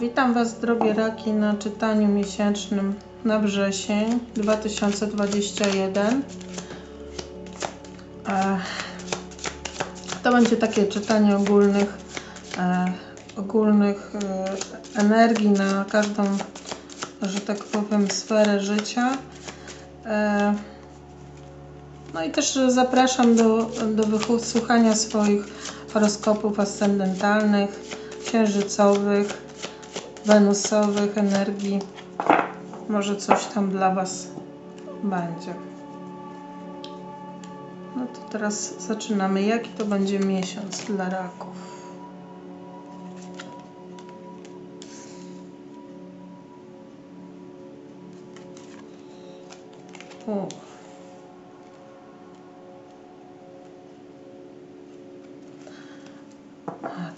Witam Was, drogie raki, na czytaniu miesięcznym na wrzesień 2021. E, To będzie takie czytanie ogólnych, e, ogólnych e, energii na każdą, że tak powiem, sferę życia. No i też zapraszam do, do wysłuchania swoich horoskopów ascendentalnych, księżycowych, wenusowych energii. Może coś tam dla Was będzie. No to teraz zaczynamy. Jaki to będzie miesiąc dla raków?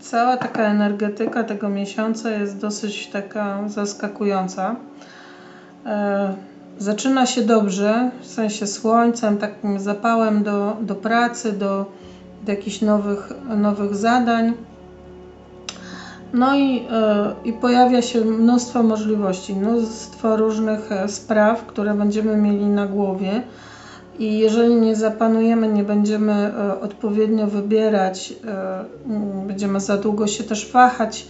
Cała taka energetyka tego miesiąca jest dosyć taka zaskakująca. E, zaczyna się dobrze, w sensie słońcem, takim zapałem do, do pracy, do, do jakichś nowych, nowych zadań. No i, e, i pojawia się mnóstwo możliwości, mnóstwo różnych e, spraw, które będziemy mieli na głowie. I jeżeli nie zapanujemy, nie będziemy e, odpowiednio wybierać, e, będziemy za długo się też wahać,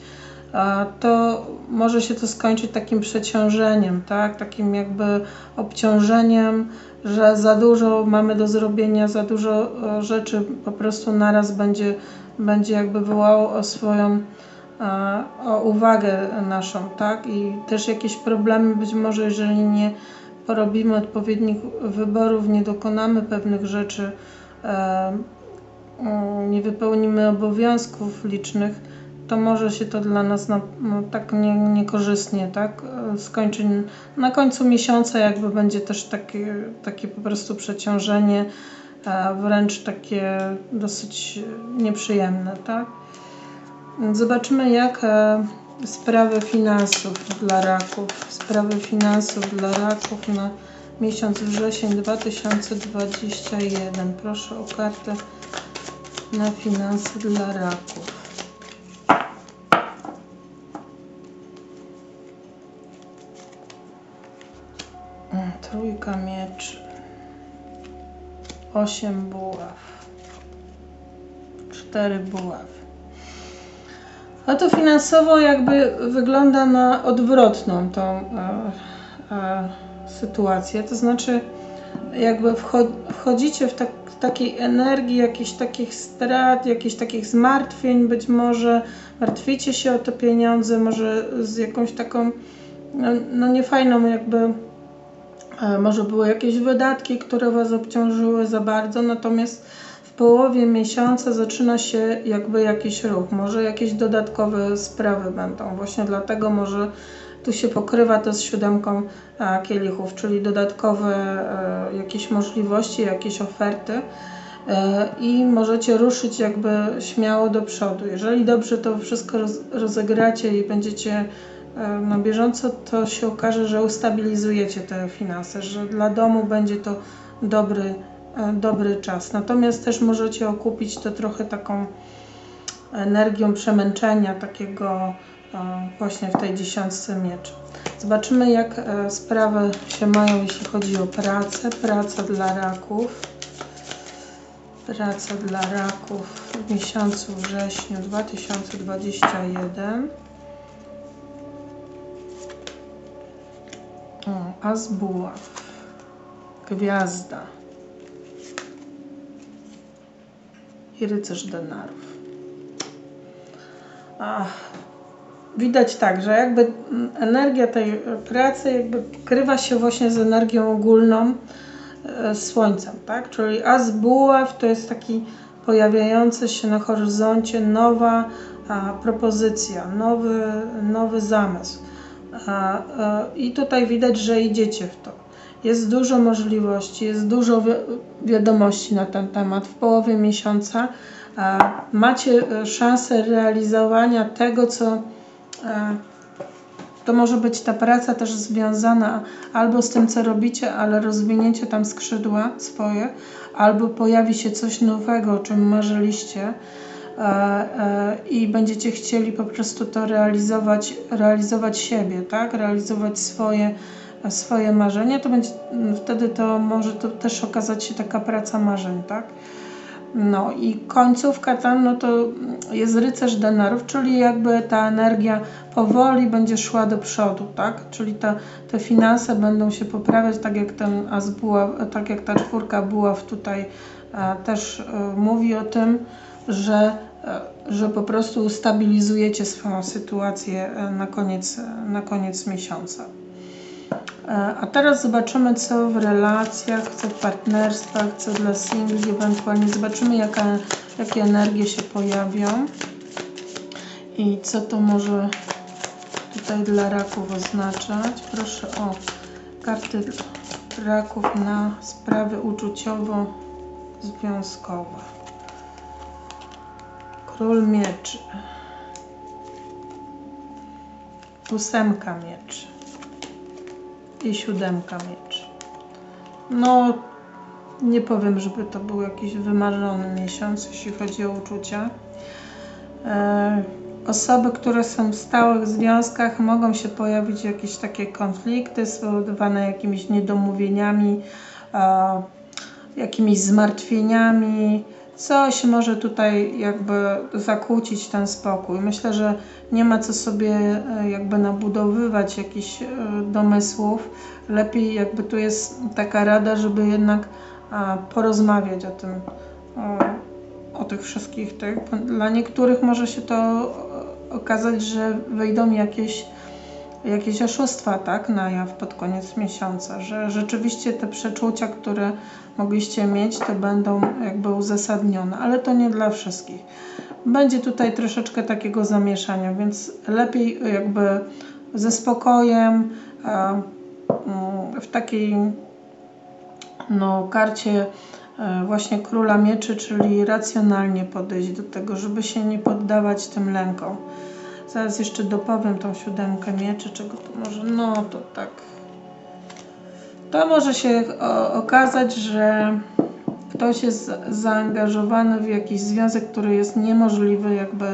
to może się to skończyć takim przeciążeniem, tak? Takim jakby obciążeniem, że za dużo mamy do zrobienia, za dużo e, rzeczy po prostu naraz będzie, będzie jakby wołało o swoją o uwagę naszą, tak? I też jakieś problemy być może, jeżeli nie porobimy odpowiednich wyborów, nie dokonamy pewnych rzeczy, e, mm, nie wypełnimy obowiązków licznych, to może się to dla nas na, no, tak nie, niekorzystnie tak, e, skończyć. Na końcu miesiąca jakby będzie też takie, takie po prostu przeciążenie, e, wręcz takie dosyć nieprzyjemne. Tak? Zobaczymy jak sprawy finansów dla raków. Sprawy finansów dla raków na miesiąc wrzesień 2021. Proszę o kartę na finanse dla raków. Mm, Trójka mieczy. Osiem buław. Cztery buław. A to finansowo jakby wygląda na odwrotną tą e, e, sytuację. To znaczy, jakby wcho- wchodzicie w tak, takiej energii, jakichś takich strat, jakichś takich zmartwień, być może martwicie się o te pieniądze, może z jakąś taką, no, no niefajną jakby. e, Może były jakieś wydatki, które Was obciążyły za bardzo, natomiast połowie miesiąca zaczyna się jakby jakiś ruch, może jakieś dodatkowe sprawy będą. Właśnie dlatego może tu się pokrywa to z siódemką e, kielichów, czyli dodatkowe e, jakieś możliwości, jakieś oferty e, i możecie ruszyć jakby śmiało do przodu. Jeżeli dobrze to wszystko roz, rozegracie i będziecie na bieżąco, to się okaże, że ustabilizujecie te finanse, że dla domu będzie to dobry dobry czas. Natomiast też możecie okupić to trochę taką energią przemęczenia, takiego e, właśnie w tej dziesiątce mieczy. Zobaczymy, jak e, sprawy się mają, jeśli chodzi o pracę. Praca dla raków. Praca dla raków w miesiącu wrześniu 2021. O, buław. Gwiazda. I rycerz denarów. Ach, widać tak, że jakby energia tej e, pracy jakby krywa się właśnie z energią ogólną e, słońcem, tak? Czyli as buław to jest taki pojawiający się na horyzoncie nowa a, propozycja, nowy, nowy zamysł. A, a, I tutaj widać, że idziecie w to. Jest dużo możliwości, jest dużo wi wiadomości na ten temat. W połowie miesiąca e, macie szansę realizowania tego, co e, to może być ta praca też związana albo z tym, co robicie, ale rozwinięcie tam skrzydła swoje, albo pojawi się coś nowego, o czym marzyliście. e, e, i będziecie chcieli po prostu to realizować, realizować siebie, tak? Realizować swoje, swoje marzenia, to będzie wtedy to może to też okazać się taka praca marzeń, tak? No i końcówka tam, no to jest rycerz denarów, czyli jakby ta energia powoli będzie szła do przodu, tak? Czyli ta, te finanse będą się poprawiać, tak jak ten as była, tak jak ta czwórka buław tutaj e, też e, mówi o tym, że, e, że po prostu ustabilizujecie swoją sytuację na koniec, na koniec miesiąca. E, A teraz zobaczymy, co w relacjach, co w partnerstwach, co dla singli, ewentualnie zobaczymy, jaka, jakie energie się pojawią i co to może tutaj dla raków oznaczać. Proszę o karty raków na sprawy uczuciowo-związkowe. Król mieczy. Ósemka mieczy i siódemka mieczy. No, nie powiem, żeby to był jakiś wymarzony miesiąc, jeśli chodzi o uczucia. E, osoby, które są w stałych związkach, mogą się pojawić jakieś takie konflikty spowodowane jakimiś niedomówieniami, e, jakimiś zmartwieniami. Coś może tutaj jakby zakłócić ten spokój. Myślę, że nie ma co sobie e, jakby nabudowywać jakichś e, domysłów. Lepiej jakby tu jest taka rada, żeby jednak porozmawiać o tym, o, o tych wszystkich tych. Dla niektórych może się to e, okazać, że wejdą jakieś jakieś oszustwa, tak, na jaw pod koniec miesiąca, że rzeczywiście te przeczucia, które mogliście mieć, to będą jakby uzasadnione, ale to nie dla wszystkich. Będzie tutaj troszeczkę takiego zamieszania, więc lepiej jakby ze spokojem, mm, w takiej no, karcie e, właśnie króla mieczy, czyli racjonalnie podejść do tego, żeby się nie poddawać tym lękom. Zaraz jeszcze dopowiem tą siódemkę mieczy, czego to może, no to tak. To może się okazać, że ktoś jest zaangażowany w jakiś związek, który jest niemożliwy jakby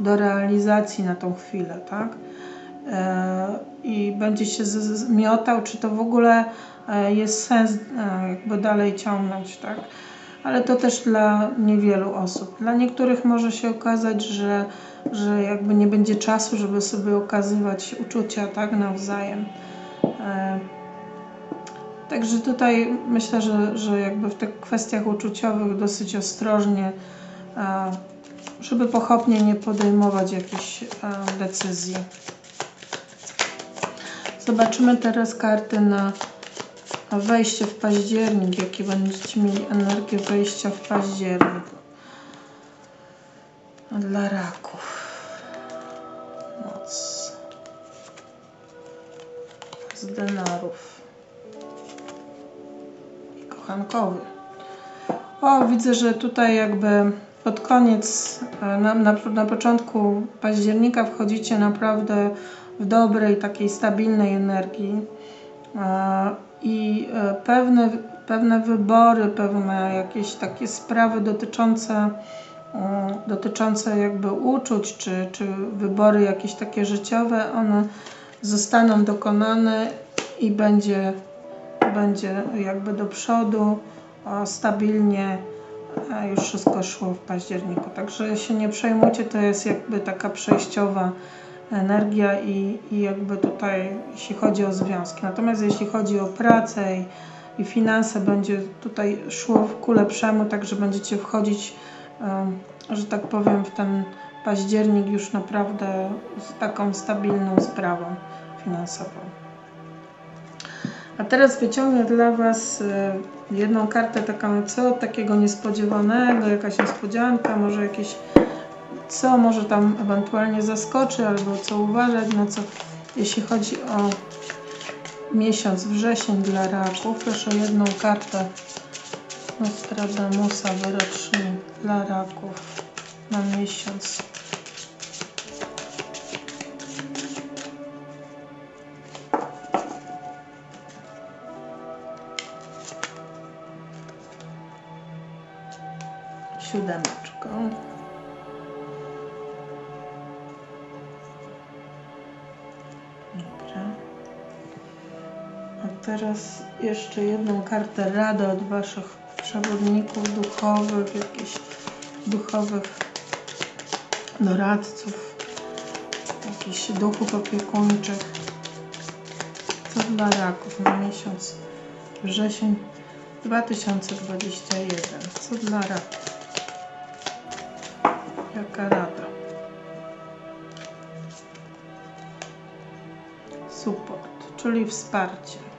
do realizacji na tą chwilę, tak? E, I będzie się zmiotał, czy to w ogóle e, jest sens e, jakby dalej ciągnąć, tak? Ale to też dla niewielu osób. Dla niektórych może się okazać, że że jakby nie będzie czasu, żeby sobie okazywać uczucia tak nawzajem. E, także tutaj myślę, że, że jakby w tych kwestiach uczuciowych dosyć ostrożnie, e, żeby pochopnie nie podejmować jakichś e, decyzji. Zobaczymy teraz karty na wejście w październik, jakie będziecie mieli energię wejścia w październik dla raków. Moc. Z denarów. I kochankowy. O, widzę, że tutaj jakby pod koniec, e, na, na, na początku października wchodzicie naprawdę w dobrej, takiej stabilnej energii. E, I e, pewne, pewne wybory, pewne jakieś takie sprawy dotyczące dotyczące jakby uczuć, czy, czy wybory jakieś takie życiowe, one zostaną dokonane i będzie, będzie jakby do przodu stabilnie już wszystko szło w październiku. Także się nie przejmujcie, to jest jakby taka przejściowa energia i, i jakby tutaj jeśli chodzi o związki. Natomiast jeśli chodzi o pracę i, i finanse, będzie tutaj szło ku lepszemu, także będziecie wchodzić że tak powiem, w ten październik już naprawdę z taką stabilną sprawą finansową. A teraz wyciągnę dla Was y, jedną kartę taką, co takiego niespodziewanego, jakaś niespodzianka, może jakieś, co może tam ewentualnie zaskoczy, albo co uważać, na co, jeśli chodzi o miesiąc wrzesień dla raków. Proszę jedną kartę Nostradamusa wyrocznie dla raków na miesiąc. Siódemeczką. Teraz jeszcze jedną kartę radę od Waszych przewodników duchowych, jakichś duchowych doradców, jakichś duchów opiekuńczych. Co dla raków na miesiąc wrzesień 2021. Co dla raków? Jaka rada? Support, czyli wsparcie.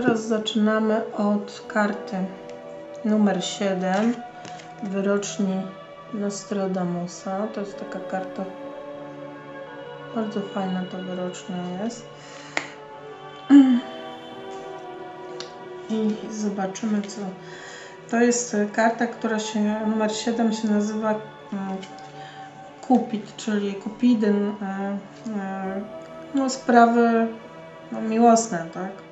Teraz zaczynamy od karty numer 7 wyroczni Nostradamusa. To jest taka karta bardzo fajna to wyrocznia jest. I zobaczymy co. To jest karta, która się, numer 7 się nazywa mm, Cupid, czyli Cupidyn, e, e, no sprawy no, miłosne, tak?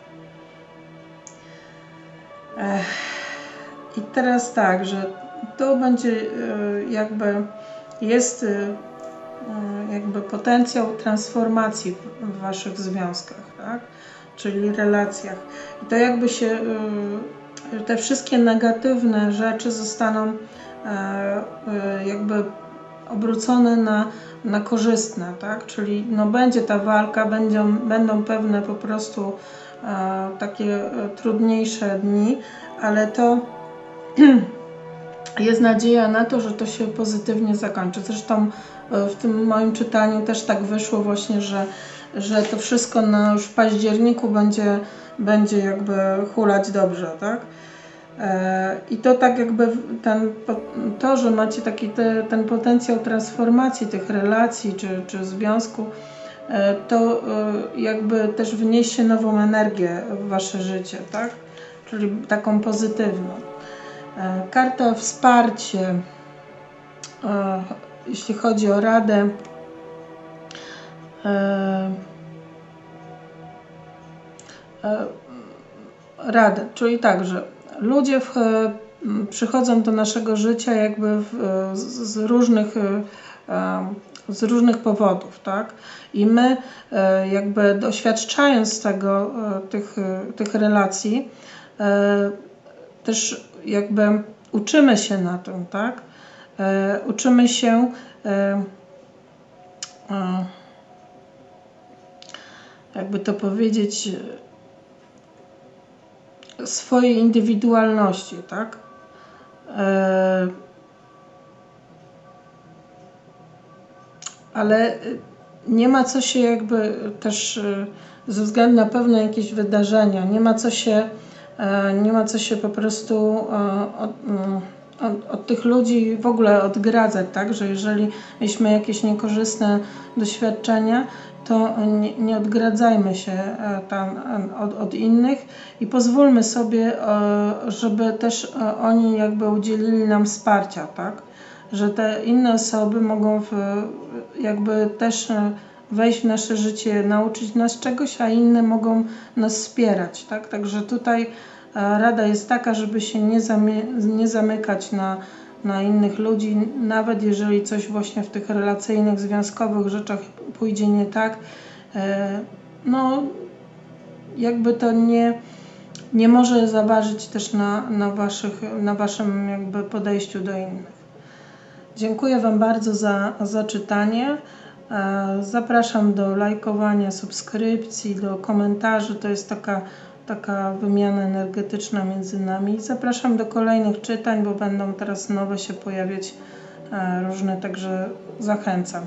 I teraz tak, że to będzie e, jakby jest jakby potencjał transformacji w waszych związkach, tak? Czyli relacjach. I to jakby się te wszystkie negatywne rzeczy zostaną jakby obrócone na, na korzystne, tak? Czyli no będzie ta walka, będą, będą pewne po prostu e, takie trudniejsze dni, ale to jest nadzieja na to, że to się pozytywnie zakończy. Zresztą w tym moim czytaniu też tak wyszło właśnie, że, że to wszystko na już w październiku będzie, będzie jakby hulać dobrze, tak? I to tak jakby ten, to, że macie taki te, ten potencjał transformacji tych relacji czy, czy związku, to jakby też wniesie nową energię w wasze życie, tak? Czyli taką pozytywną. Karta wsparcie, jeśli chodzi o radę. Radę, czyli tak, że ludzie w, przychodzą do naszego życia jakby w, z, z, różnych, z różnych powodów, tak? I my jakby doświadczając tego, tych, tych relacji, też jakby uczymy się na tym, tak? Uczymy się jakby to powiedzieć, swojej indywidualności, tak? Ale nie ma co się jakby też e, ze względu na pewne jakieś wydarzenia, nie ma co się, e, nie ma co się po prostu od, od, od, tych ludzi w ogóle odgradzać, tak? Że jeżeli mieliśmy jakieś niekorzystne doświadczenia, to nie, nie odgradzajmy się e, tam e, od, od innych i pozwólmy sobie, e, żeby też oni jakby udzielili nam wsparcia, tak? Że te inne osoby mogą w, jakby też wejść w nasze życie, nauczyć nas czegoś, a inne mogą nas wspierać, tak? Także tutaj rada jest taka, żeby się nie, nie zamykać na, na innych ludzi, nawet jeżeli coś właśnie w tych relacyjnych, związkowych rzeczach pójdzie nie tak, e, no jakby to nie, nie może zaważyć też na, na, waszych, na waszym jakby podejściu do innych. Dziękuję Wam bardzo za, za czytanie. E, zapraszam do lajkowania, subskrypcji, do komentarzy. To jest taka taka wymiana energetyczna między nami. Zapraszam do kolejnych czytań, bo będą teraz nowe się pojawiać e, różne, także zachęcam.